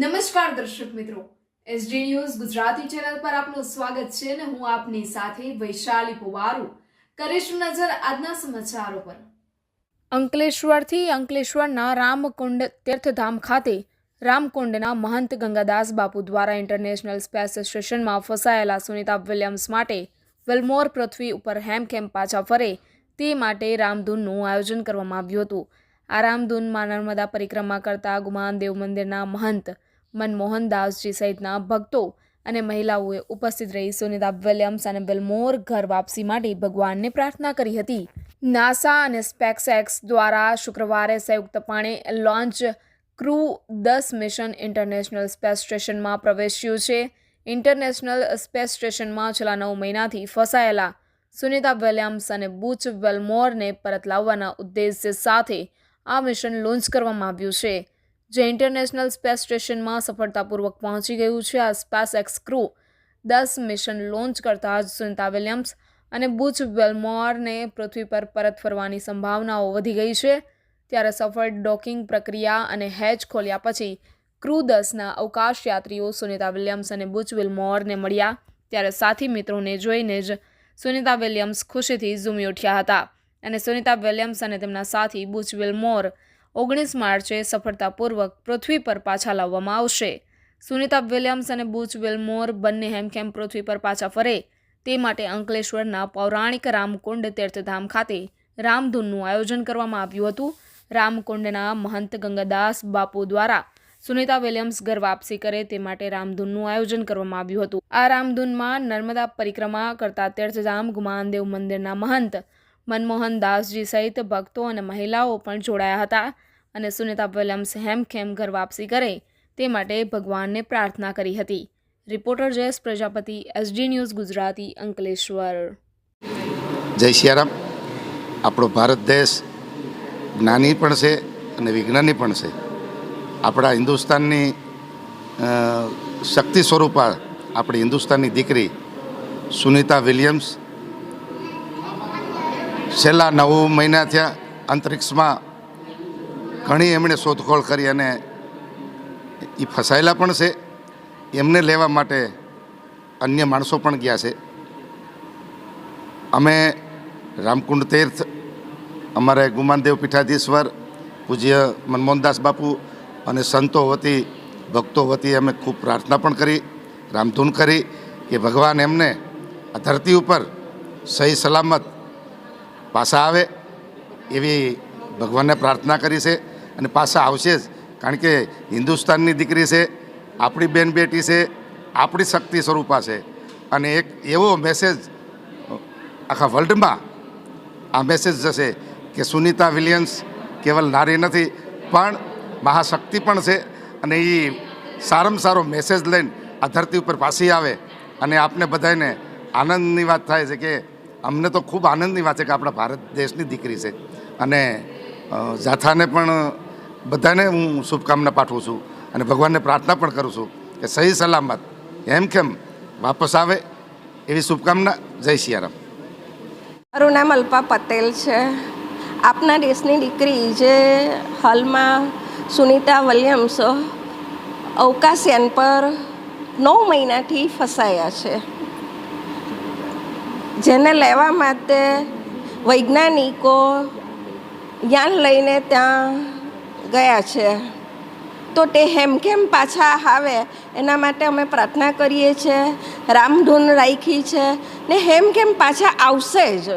નમસ્કાર દર્શક મિત્રો. એસડી ન્યૂઝ ગુજરાતી ચેનલ પર આપનું સ્વાગત છે અને હું આપની સાથે વૈશાલી પુવારુ. કરીશું નજર આજના સમાચારો પર. અંકલેશ્વરથી અંકલેશ્વરના રામકુંડ તીર્થધામ ખાતે રામકુંડના મહંત ગંગાદાસ બાપુ દ્વારા ઇન્ટરનેશનલ સ્પેસ સ્ટેશનમાં ફસાયેલા સુનિતા વિલિયમ્સ માટે વેલમોર પૃથ્વી ઉપર હેમખેમ પાછા ફરે તે માટે રામધૂનનું આયોજન કરવામાં આવ્યું હતું. આ રામધૂનમાં નર્મદા પરિક્રમા કરતા ગુમાનદેવ મંદિરના મહંત મનમોહનદાસજી સહિતના ભક્તો અને મહિલાઓએ ઉપસ્થિત રહી સુનિતા વિલિયમ્સ અને વેલમોર ઘર વાપસી માટે ભગવાનને પ્રાર્થના કરી હતી. નાસા અને સ્પેક્સએક્સ દ્વારા શુક્રવારે સંયુક્તપણે લોન્ચ ક્રૂ દસ મિશન ઇન્ટરનેશનલ સ્પેસ સ્ટેશનમાં પ્રવેશ્યું છે. ઇન્ટરનેશનલ સ્પેસ સ્ટેશનમાં છેલ્લા નવ મહિનાથી ફસાયેલા સુનિતા વિલિયમ્સ અને બુચ વેલમોરને પરત લાવવાના ઉદ્દેશ્ય સાથે આ મિશન લોન્ચ કરવામાં આવ્યું છે. જે ઇન્ટરનેશનલ સ્પેસ સ્ટેશનમાં સફળતાપૂર્વક પહોંચી ગયું છે. આ સ્પેસ એક્સ ક્રૂ દસ મિશન લોન્ચ કરતા સુનિતા વિલિયમ્સ અને બુચ વેલમોરને પૃથ્વી પર પરત ફરવાની સંભાવનાઓ વધી ગઈ છે. ત્યારે સફળ ડોકિંગ પ્રક્રિયા અને હેચ ખોલ્યા પછી ક્રૂ દસના અવકાશ યાત્રીઓ સુનિતા વિલિયમ્સ અને બુચ વિલમોરને મળ્યા. ત્યારે સાથી મિત્રોને જોઈને જ સુનિતા વિલિયમ્સ ખુશીથી ઝૂમી ઉઠ્યા હતા અને સુનિતા વિલિયમ્સ અને તેમના સાથી બુચ વિલમોર ઓગણીસ માર્ચે સફળતાપૂર્વક પૃથ્વી પર પાછા લાવવામાં આવશે. સુનિતા વિલિયમ્સ અને બુચ વિલમોર બંને હેમખેમ પૃથ્વી પર પાછા ફરે. તે માટે અંકલેશ્વરના પૌરાણિક રામકુંડ તીર્થધામ ખાતે રામધૂનનું આયોજન કરવામાં આવ્યું હતું. રામકુંડના મહંત ગંગાદાસ બાપુ દ્વારા સુનિતા વિલિયમ્સ ઘર વાપસી કરે તે માટે રામધૂનનું આયોજન કરવામાં આવ્યું હતું. આ રામધૂનમાં નર્મદા પરિક્રમા કરતા તીર્થધામ ગુમાનદેવ મંદિરના મહંત મનમોહન દાસજી સહિત ભક્તો અને મહિલાઓ પણ જોડાયા હતા અને સુનિતા વિલિયમ્સ હેમખેમ ઘર વાપસી કરે તે માટે ભગવાનને પ્રાર્થના કરી હતી. Reporter Jayesh Prajapati SD news Gujarati, Ankleshwar. Jai Siyaram. આપણો ભારત દેશ જ્ઞાની પણ છે અને વિજ્ઞાની પણ છે. આપણા હિન્દુસ્તાનની શક્તિ સ્વરૂપા આપણી હિન્દુસ્તાનની દીકરી સુનિતા વિલિયમ્સ છેલ્લા નવ મહિના થયા અંતરિક્ષમાં ઘણી એમણે શોધખોળ કરી અને એ ફસાયેલા પણ છે. એમને લેવા માટે અન્ય માણસો પણ ગયા છે. અમે રામકુંડ તીર્થ, અમારે ગુમાનદેવ પીઠાધીશ્વર, પૂજ્ય મનમોહનદાસ બાપુ અને સંતો વતી, ભક્તો વતી અમે ખૂબ પ્રાર્થના પણ કરી, રામધૂન કરી કે ભગવાન એમને આ ધરતી ઉપર સહી સલામત પાછા આવે એવી ભગવાનને પ્રાર્થના કરી છે અને પાછા આવશે જ. કારણ કે હિન્દુસ્તાનની દીકરી છે, આપણી બેન બેટી છે, આપણી શક્તિ સ્વરૂપા છે. અને એક એવો મેસેજ આખા વર્લ્ડમાં આ મેસેજ જશે કે સુનિતા વિલિયમ્સ કેવલ નારી નથી, પણ મહાશક્તિ પણ છે અને એ સારામાં સારો મેસેજ લઈને આ ધરતી ઉપર પાછી આવે. અને આપને બધાને આનંદની વાત થાય છે કે અમને તો ખૂબ આનંદની વાત છે કે આપણા ભારત દેશની દીકરી છે. અને જાથાને પણ બધાને હું શુભકામના પાઠવું છું અને ભગવાનને પ્રાર્થના પણ કરું છું કે સહી સલામત એમ કેમ વાપસ આવે એવી શુભકામના. જય સિયારામ મારું નામ અલ્પા પટેલ છે. આપના દેશની દીકરી જે હાલમાં સુનિતા વલિયમ્સ અવકાશયાન પર નવ મહિનાથી ફસાયા છે. જેને લેવા માટે વૈજ્ઞાનિકો યાન લઈને ત્યાં ગયા છે. તો તે હેમખેમ પાછા આવે? એના માટે અમે પ્રાર્થના કરીએ છીએ. રામધૂન રાખી છે. ને હેમખેમ પાછા આવશે જ?